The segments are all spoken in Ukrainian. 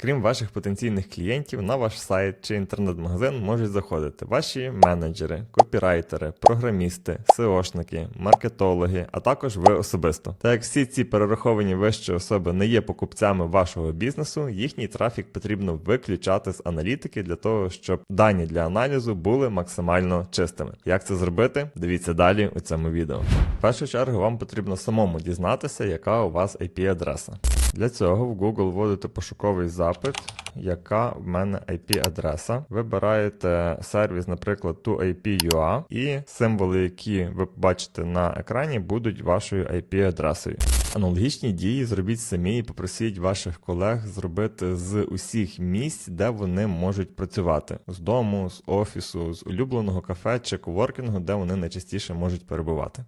Крім ваших потенційних клієнтів, на ваш сайт чи інтернет-магазин можуть заходити ваші менеджери, копірайтери, програмісти, SEOшники, маркетологи, а також ви особисто. Так як всі ці перераховані вище особи не є покупцями вашого бізнесу, їхній трафік потрібно виключати з аналітики для того, щоб дані для аналізу були максимально чистими. Як це зробити? Дивіться далі у цьому відео. В першу чергу вам потрібно самому дізнатися, яка у вас IP-адреса. Для цього в Google вводите пошуковий запит, яка в мене IP-адреса. Вибираєте сервіс, наприклад, 2IP.ua, і символи, які ви бачите на екрані, будуть вашою IP-адресою. Аналогічні дії зробіть самі і попросіть ваших колег зробити з усіх місць, де вони можуть працювати: з дому, з офісу, з улюбленого кафе чи коворкінгу, де вони найчастіше можуть перебувати.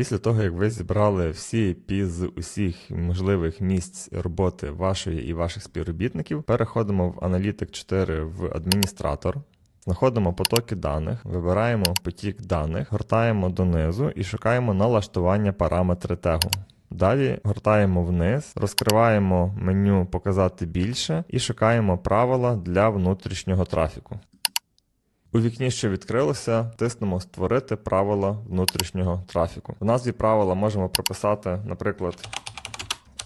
Після того, як ви зібрали всі IP з усіх можливих місць роботи вашої і ваших співробітників, переходимо в Analytic 4 в адміністратор. Знаходимо потоки даних, вибираємо потік даних, гортаємо донизу і шукаємо налаштування параметри тегу. Далі гортаємо вниз, розкриваємо меню Показати більше і шукаємо правила для внутрішнього трафіку. У вікні, що відкрилося, тиснемо Створити правила внутрішнього трафіку. В назві правила можемо прописати, наприклад,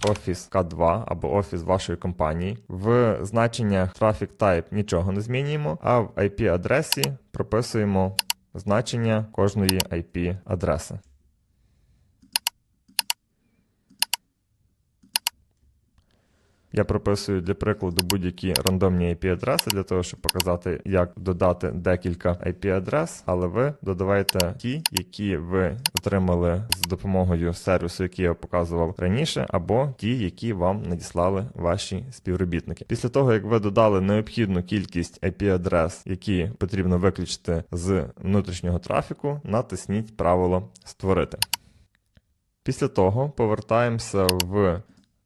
Офіс К2 або офіс вашої компанії. В значеннях Traffic Type нічого не змінюємо, а в IP-адресі прописуємо значення кожної IP-адреси. Я прописую для прикладу будь-які рандомні IP-адреси для того, щоб показати, як додати декілька IP-адрес, але ви додавайте ті, які ви отримали з допомогою сервісу, який я показував раніше, або ті, які вам надіслали ваші співробітники. Після того, як ви додали необхідну кількість IP-адрес, які потрібно виключити з внутрішнього трафіку, натисніть правило Створити. Після того повертаємося в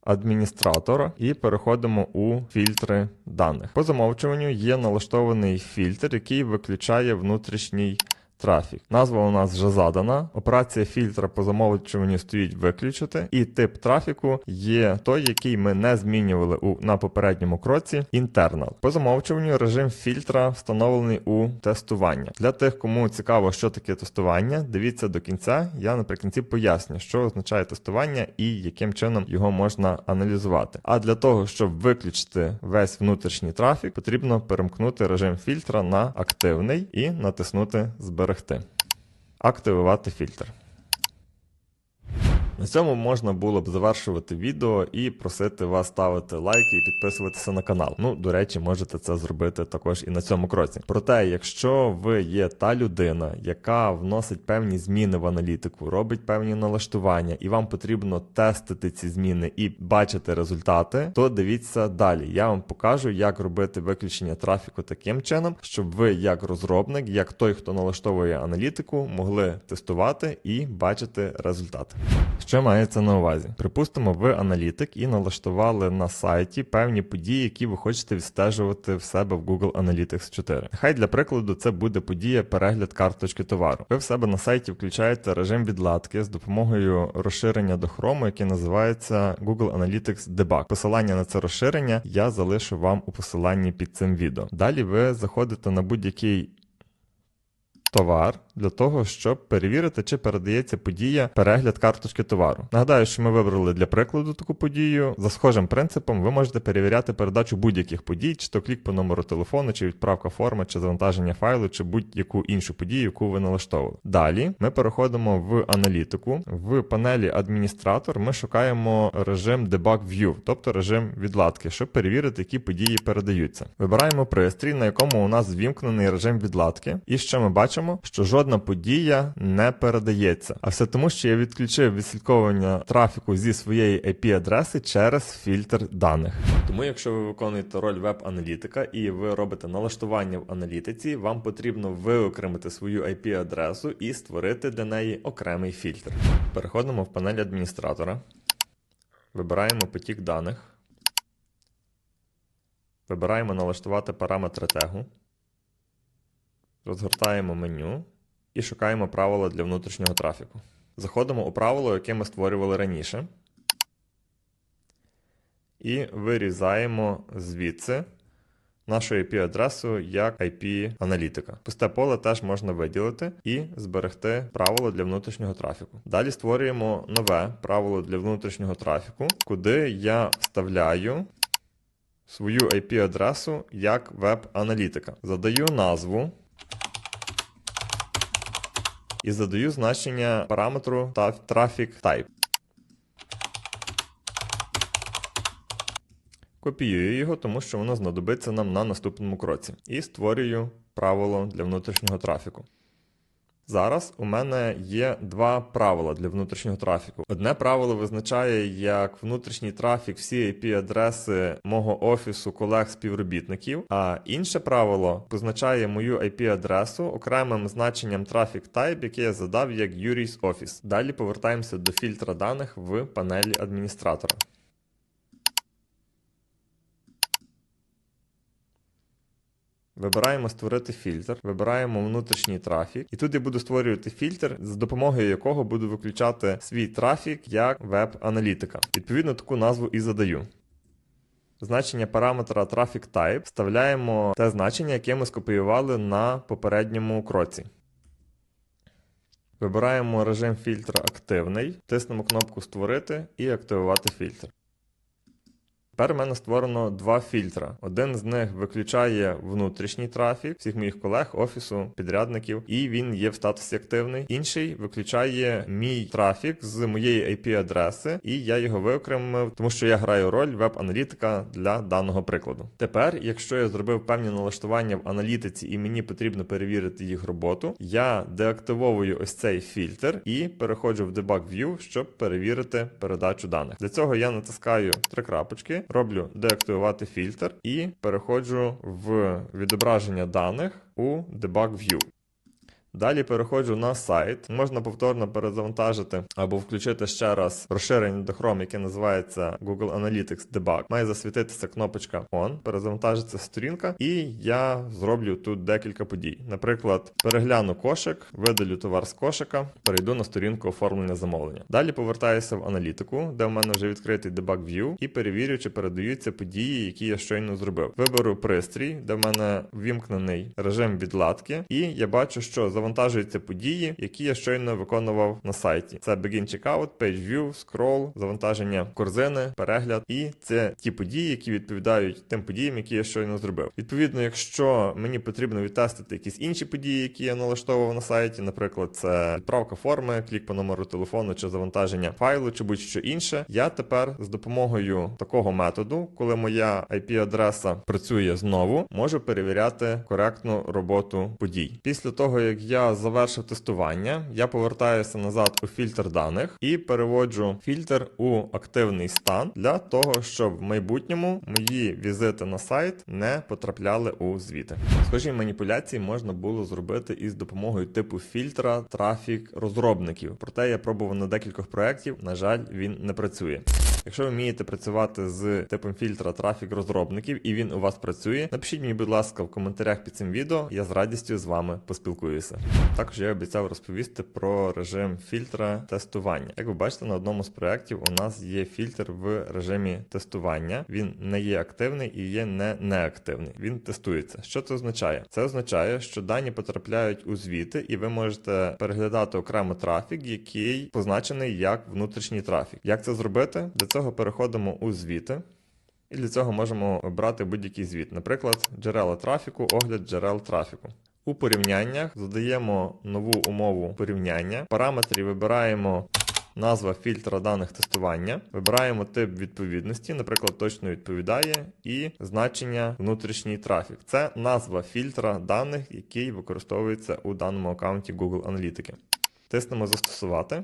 адміністратора і переходимо у фільтри даних. По замовчуванню є налаштований фільтр, який виключає внутрішній трафік. Назва у нас вже задана. Операція фільтра по замовчуванню стоїть виключити, і тип трафіку є той, який ми не змінювали у на попередньому кроці. Internal. По замовчуванню режим фільтра встановлений у тестування. Для тих, кому цікаво, що таке тестування, дивіться до кінця. Я наприкінці поясню, що означає тестування і яким чином його можна аналізувати. А для того, щоб виключити весь внутрішній трафік, потрібно перемкнути режим фільтра на активний і натиснути Зберегти. Активувати фільтр. На цьому можна було б завершувати відео і просити вас ставити лайки і підписуватися на канал. Ну, до речі, можете це зробити також і на цьому кроці. Проте, якщо ви є та людина, яка вносить певні зміни в аналітику, робить певні налаштування, і вам потрібно тестити ці зміни і бачити результати, то дивіться далі. Я вам покажу, як робити виключення трафіку таким чином, щоб ви, як розробник, як той, хто налаштовує аналітику, могли тестувати і бачити результати. Що мається на увазі? Припустимо, ви аналітик і налаштували на сайті певні події, які ви хочете відстежувати в себе в Google Analytics 4. Нехай для прикладу це буде подія перегляд карточки товару. Ви в себе на сайті включаєте режим відладки з допомогою розширення до Chrome, яке називається Google Analytics Debug. Посилання на це розширення я залишу вам у посиланні під цим відео. Далі ви заходите на будь-який товар для того, щоб перевірити, чи передається подія перегляд карточки товару. Нагадаю, що ми вибрали для прикладу таку подію. За схожим принципом ви можете перевіряти передачу будь-яких подій, чи то клік по номеру телефону, чи відправка форми, чи завантаження файлу, чи будь-яку іншу подію, яку ви налаштовували. Далі ми переходимо в аналітику. В панелі адміністратор ми шукаємо режим Debug View, тобто режим відладки, щоб перевірити, які події передаються. Вибираємо пристрій, на якому у нас ввімкнений режим відладки, і що ми бачимо, що жодна подія не передається. А все тому, що я відключив відслідковування трафіку зі своєї IP-адреси через фільтр даних. Тому, якщо ви виконуєте роль веб-аналітика і ви робите налаштування в аналітиці, вам потрібно виокремити свою IP-адресу і створити для неї окремий фільтр. Переходимо в панель адміністратора, вибираємо потік даних, вибираємо налаштувати параметри тегу. Розгортаємо меню і шукаємо правила для внутрішнього трафіку. Заходимо у правило, яке ми створювали раніше. і вирізаємо звідси нашу IP-адресу як IP-аналітика. Пусте поле теж можна виділити і зберегти правило для внутрішнього трафіку. Далі створюємо нове правило для внутрішнього трафіку, куди я вставляю свою IP-адресу як веб-аналітика. Задаю назву. І задаю значення параметру traffic type. Копіюю його, тому що воно знадобиться нам на наступному кроці. І створюю правило для внутрішнього трафіку. Зараз у мене є два правила для внутрішнього трафіку. Одне правило визначає як внутрішній трафік всі IP-адреси мого офісу колег співробітників, а інше правило позначає мою IP-адресу окремим значенням Traffic Type, яке я задав як Юрій's Office. Далі повертаємося до фільтра даних в панелі адміністратора. Вибираємо створити фільтр, вибираємо внутрішній трафік, і тут я буду створювати фільтр, з допомогою якого буду виключати свій трафік як веб-аналітика. Відповідно, таку назву і задаю. Значення параметра Traffic Type вставляємо те значення, яке ми скопіювали на попередньому кроці. Вибираємо режим фільтра активний, тиснемо кнопку Створити і активувати фільтр. Тепер в мене створено два фільтра. Один з них виключає внутрішній трафік всіх моїх колег, офісу, підрядників, і він є в статусі активний. Інший виключає мій трафік з моєї IP-адреси, і я його виокремив, тому що я граю роль веб-аналітика для даного прикладу. Тепер, якщо я зробив певні налаштування в аналітиці і мені потрібно перевірити їх роботу, я деактивовую ось цей фільтр і переходжу в Debug View, щоб перевірити передачу даних. Для цього я натискаю три крапочки роблю деактивувати фільтр і переходжу в відображення даних у Debug View. Далі переходжу на сайт. Можна повторно перезавантажити або включити ще раз розширення до Chrome, яке називається Google Analytics Debug. Має засвітитися кнопочка On, перезавантажиться сторінка, і я зроблю тут декілька подій. Наприклад, перегляну кошик, видалю товар з кошика, перейду на сторінку оформлення замовлення. Далі повертаюся в аналітику, де в мене вже відкритий Debug View, і перевірю, чи передаються події, які я щойно зробив. Виберу пристрій, де в мене ввімкнений режим відладки, і я бачу, що завантаження завантажуються події, які я щойно виконував на сайті. Це Begin Checkout, Page View, Scroll, завантаження корзини, перегляд, і це ті події, які відповідають тим подіям, які я щойно зробив. Відповідно, якщо мені потрібно відтестити якісь інші події, які я налаштовував на сайті, наприклад, це відправка форми, клік по номеру телефону чи завантаження файлу, чи будь-що інше, я тепер з допомогою такого методу, коли моя IP-адреса працює знову, можу перевіряти коректну роботу подій. Після того, як я завершив тестування, я повертаюся назад у фільтр даних і переводжу фільтр у активний стан для того, щоб в майбутньому мої візити на сайт не потрапляли у звіти. Схожі маніпуляції можна було зробити із допомогою типу фільтра трафік розробників. Проте я пробував на декількох проєктів, на жаль, він не працює. Якщо ви вмієте працювати з типом фільтра трафік розробників і він у вас працює, напишіть мені, будь ласка, в коментарях під цим відео, я з радістю з вами поспілкуюся. Також я обіцяв розповісти про режим фільтра тестування. Як ви бачите, на одному з проєктів у нас є фільтр в режимі тестування. Він не є активний і є не неактивний. Він тестується. Що це означає? Це означає, що дані потрапляють у звіти, і ви можете переглядати окремо трафік, який позначений як внутрішній трафік. Як це зробити? Для цього переходимо у звіти. І для цього можемо обрати будь-який звіт, наприклад, джерела трафіку, огляд джерел трафіку. У порівняннях задаємо нову умову порівняння. Параметрі вибираємо назва фільтра даних тестування, вибираємо тип відповідності, наприклад, точно відповідає, і значення внутрішній трафік. Це назва фільтра даних, який використовується у даному аккаунті Google Аналітики. Тиснемо Застосувати.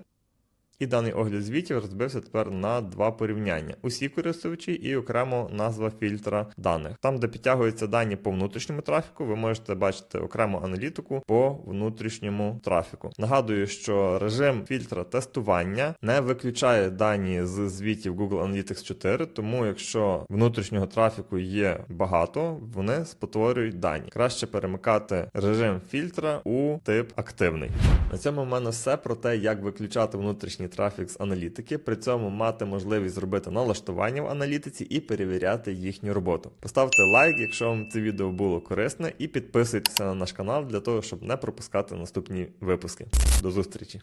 І даний огляд звітів розбився тепер на два порівняння: усі користувачі і окремо назва фільтра даних. Там, де підтягуються дані по внутрішньому трафіку, ви можете бачити окрему аналітику по внутрішньому трафіку. Нагадую, що режим фільтра тестування не виключає дані з звітів Google Analytics 4, тому якщо внутрішнього трафіку є багато, вони спотворюють дані. Краще перемикати режим фільтра у тип активний. На цьому в мене все про те, як виключати внутрішній зовнішній трафік з аналітики, при цьому мати можливість зробити налаштування в аналітиці і перевіряти їхню роботу. Поставте лайк, якщо вам це відео було корисне, і підписуйтесь на наш канал для того, щоб не пропускати наступні випуски. До зустрічі!